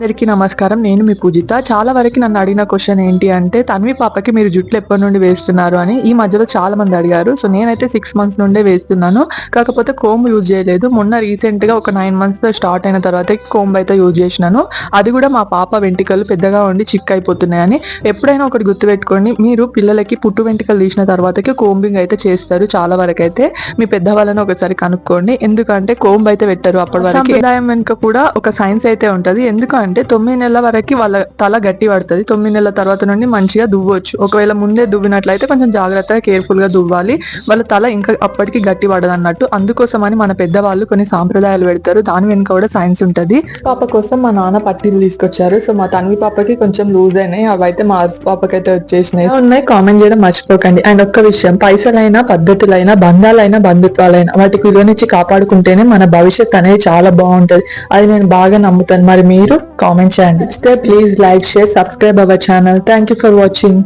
అందరికీ నమస్కారం. నేను మీ పూజిత. చాలా వరకు నన్ను అడిగిన క్వశ్చన్ ఏంటి అంటే తన్వి పాపకి మీరు జుట్లు ఎప్పటి నుండి వేస్తున్నారు అని ఈ మధ్యలో చాలా మంది అడిగారు. సో నేనైతే సిక్స్ మంత్స్ నుండే వేస్తున్నాను. కాకపోతే కోమ్ యూజ్ చేయలేదు. మొన్న రీసెంట్గా ఒక నైన్ మంత్స్ స్టార్ట్ అయిన తర్వాత కోంబ్ అయితే యూజ్ చేసినాను. అది కూడా మా పాప వెంట్రుకలు పెద్దగా ఉండి చిక్ అయిపోతున్నాయని. ఎప్పుడైనా ఒకటి గుర్తుపెట్టుకోండి. మీరు పిల్లలకి పుట్టు వెంట్రుకలు తీసిన తర్వాతకి కోంబింగ్ అయితే చేస్తారు చాలా వరకు అయితే. మీ పెద్దవాళ్ళని ఒకసారి కనుక్కోండి. ఎందుకంటే కోంబ్ అయితే పెట్టారు అప్పటి వరకు. వెనుక కూడా ఒక సైన్స్ అయితే ఉంటది. ఎందుకంటే అంటే తొమ్మిది నెలల వరకు వాళ్ళ తల గట్టి పడుతుంది. తొమ్మిది నెలల తర్వాత నుండి మంచిగా దువ్వచ్చు. ఒకవేళ ముందే దువ్వినట్లయితే కొంచెం జాగ్రత్తగా కేర్ఫుల్గా దువ్వాలి. వాళ్ళ తల ఇంకా అప్పటికి గట్టి పడదు అన్నట్టు అందుకోసమని మన పెద్దవాళ్ళు కొన్ని సాంప్రదాయాలు పెడతారు. దాని వెనుక కూడా సైన్స్ ఉంటుంది. పాప కోసం మా నాన్న పట్టీలు తీసుకొచ్చారు. సో మా తన్వి పాపకి కొంచెం లూజ్ అయినాయి. అవి అయితే మా అర్స్ పాపకి అయితే వచ్చేసినాయి ఉన్నాయి? కామెంట్ చేయడం మర్చిపోకండి. అండ్ ఒక్క విషయం. పైసలైనా పద్ధతులైనా బంధాలైనా బంధుత్వాలైనా వాటికి విలువనిచ్చి కాపాడుకుంటేనే మన భవిష్యత్ అనేది చాలా బాగుంటది. అది నేను బాగా నమ్ముతాను. మరి మీరు? కామెంట్ చేయండి please like share subscribe our channel thank you for watching